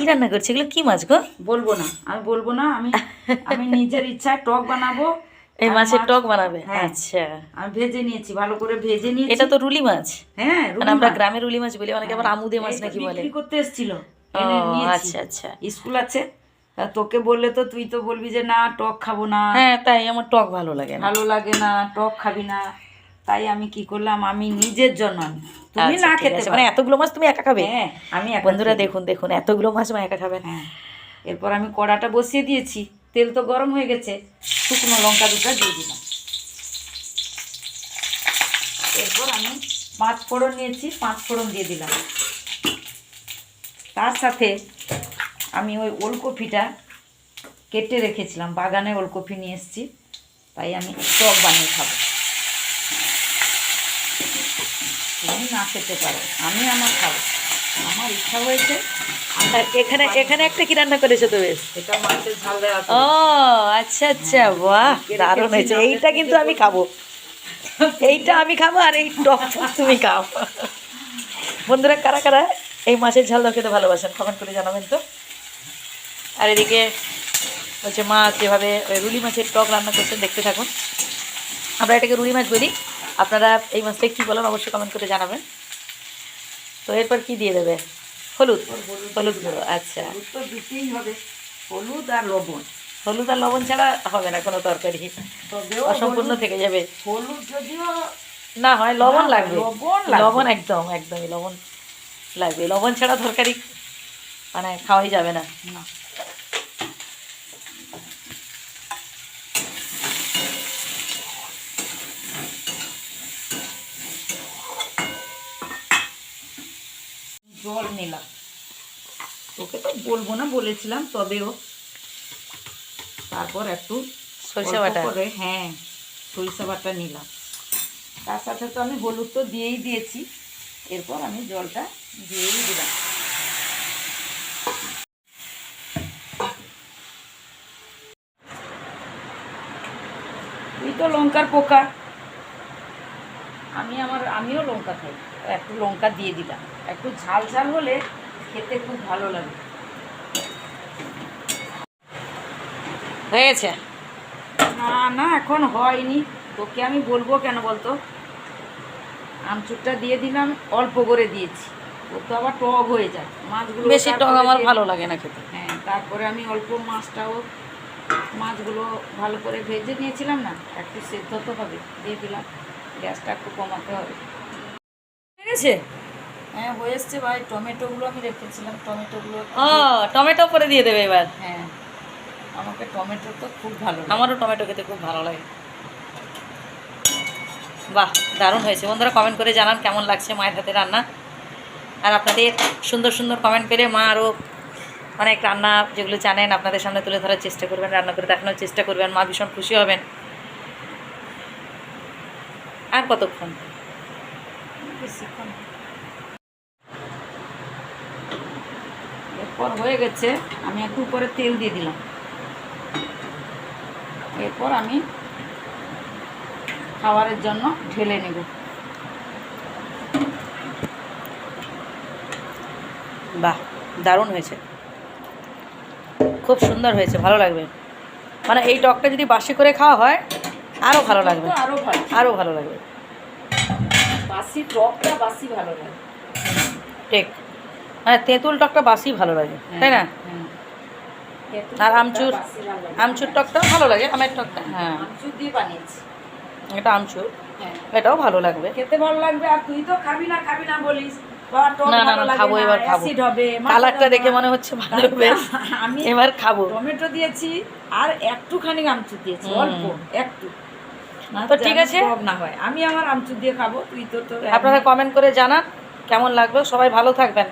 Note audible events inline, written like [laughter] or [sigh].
কি রান্না করছে? এগুলো কি মাছ গো? বলব না আমি বলব না আমি আমি নিজের ইচ্ছায় টক বানাবো। এই মাছের টক বানাবে? হ্যাঁ। আচ্ছা। আমি ভেজে নিয়েছি ভালো করে ভেজে নিয়েছি। এটা তো রুলি মাছ। হ্যাঁ মানে আমরা মাছ। গ্রামের রুলি মাছ বলি অনেকে আবার আমুদে মাছ নাকি বলে। বিক্রি করতে এসেছিল। আচ্ছা আচ্ছা। স্কুল আছে তোকে বললে তো তুই তো বলবি যে না টক খাব না। হ্যাঁ তাই আমার টক ভালো লাগে না। ভালো লাগে না টক খাবি না। তাই আমি কি করলাম? আমি নিজের জন্য আমি তুমি আচ্ছা, না খেতে মানে এতগুলো মাছ তুমি একা খাবে? হ্যাঁ আমি একা বন্ধুরা দেখুন দেখুন এতগুলো মাছ মা একা খাবেন হ্যাঁ। এরপর আমি কড়াটা বসিয়ে দিয়েছি। তেল তো গরম হয়ে গেছে। শুকনো লঙ্কা দুটো দিয়ে দিলাম। এরপর আমি পাঁচ ফোড়ন নিয়েছি পাঁচ ফোড়ন দিয়ে দিলাম। তার সাথে আমি ওই ওলকপিটা কেটে রেখেছিলাম। বাগানে ওলকপি নিয়ে এসেছি। তাই আমি টক বানিয়ে খাব। তুমি না খেতে পারো আমি আমার খাব। আমার ইচ্ছা হয়েছে এখানে এখানে একটা কি রান্না করেছ তো বেশ এটা মাছের ঝাল দেওয়া ও আচ্ছা আচ্ছা বাহ দারুণ হয়েছে। এইটা কিন্তু আমি খাব। এইটা আমি খাব আর এই টক তুমি খাও। বন্ধুরা কারা কারা এই মাছের ঝাল দাও খেতে ভালোবাসেন কমেন্ট করে জানাবেন তো। আর এদিকে হচ্ছে মাছ যেভাবে ওই রুলি মাছের টক রান্না করছেন দেখতে থাকুন। আমরা এটাকে রুলি মাছ বলি। আপনারা এই মাছটাকে কী বলেন অবশ্যই কমেন্ট করে জানাবেন। তো এরপর কি দিয়ে দেবে? হলুদ? হলুদ গুঁড়ো আচ্ছা। হলুদ তো দিতেই হবে। হলুদ আর লবণ। হলুদ আর লবণ ছাড়া হবে না কোনো তরকারি। অসম্পূর্ণ থেকে যাবে। হলুদ যদিও না হয় লবণ লাগবে। লবণ লাগবে। লবণ একদম একদমই লবণ লাগবে। লবণ ছাড়া তরকারি মানে খাওয়াই যাবে না। জল নিলাম। তোকে তো বলব না বলেছিলাম তবেও। তারপর একটু সরিষা বাটা। করে হ্যাঁ সরিষা বাটা নিলাম। তার সাথে তো আমি হলুদ তো দিয়েই দিয়েছি। এরপর আমি জলটা দিয়েই দিলাম। তুই তো লঙ্কার পোকা। আমি আমার আমিও লঙ্কা খাই। একটু লঙ্কা দিয়ে দিলাম। একটু ঝাল ঝাল হলে খেতে খুব ভালো লাগে। হয়ে গেছে না না এখন হয়নি। তোকে আমি বলব কেন বলতো? আমচুরটা দিয়ে দিলাম অল্প করে দিয়েছি। ও তো আবার টক হয়ে যায়। মাছগুলো বেশি টক আমার ভালো লাগে না খেতে। হ্যাঁ তারপরে আমি অল্প মাছটাও মাছগুলো ভালো করে ভেজে নিয়েছিলাম না একটু সেদ্ধ তো হবে দিয়ে দিলাম। গ্যাসটা একটু কমাতে হবে। ঠিক আছে হ্যাঁ হয়ে এসছে ভাই। টমেটোগুলো আমি রেখেছিলাম। টমেটোগুলো ও টমেটো করে দিয়ে দেবে এবার? হ্যাঁ। আমাকে টমেটো তো খুব ভালো আমারও টমেটো খেতে খুব ভালো লাগে। বাহ দারুণ হয়েছে। বন্ধুরা কমেন্ট করে জানান কেমন লাগছে মায়ের হাতে রান্না। আর আপনাদের সুন্দর সুন্দর কমেন্ট পেলে মা আরও অনেক রান্না যেগুলো জানেন আপনাদের সামনে তুলে ধরার চেষ্টা করবেন রান্না করে দেখানোর চেষ্টা করবেন। মা ভীষণ খুশি হবেন। আর কতক্ষণ? এরপর হয়ে গেছে আমি একটু উপরে তেল দিয়ে দিলাম। এরপর আমি খাবারের জন্য ঢেলে নেব। বাহ দারুণ হয়েছে। খুব সুন্দর হয়েছে ভালো লাগবে। মানে এই টকটা যদি বাসি করে খাওয়া হয় আরও ভালো লাগবে। তো আরও ভালো। আরও ভালো লাগবে। বাসি টকটা বাসি ভালো লাগে। ঠিক। মানে তেঁতুল টকটা বাসি ভালো লাগে তাই না? হ্যাঁ। আর আমচুর। আমচুর টকটাও ভালো লাগে আমের টকটা হ্যাঁ। আমচুর দিয়ে বানিয়েছি। এটা আমচুর হ্যাঁ। এটাও ভালো লাগবে। খেতে ভালো লাগবে আর তুই তো খাবি না খাবি না বলিস। না, না, না, খাব, এবার খাব। acid হবে মাথা কালারটা দেখে মনে হচ্ছে ভালো [laughs] হবে আমি এবার খাব। টমেটো দিয়েছি আর একটুখানি আমচুর দিয়েছি অল্প একটু। তো ঠিক আছে। না হয়। আমি আমার আমচুর দিয়ে খাব তুই তো তোর আপনারা কমেন্ট করে জানান কেমন লাগবে সবাই ভালো থাকবেন।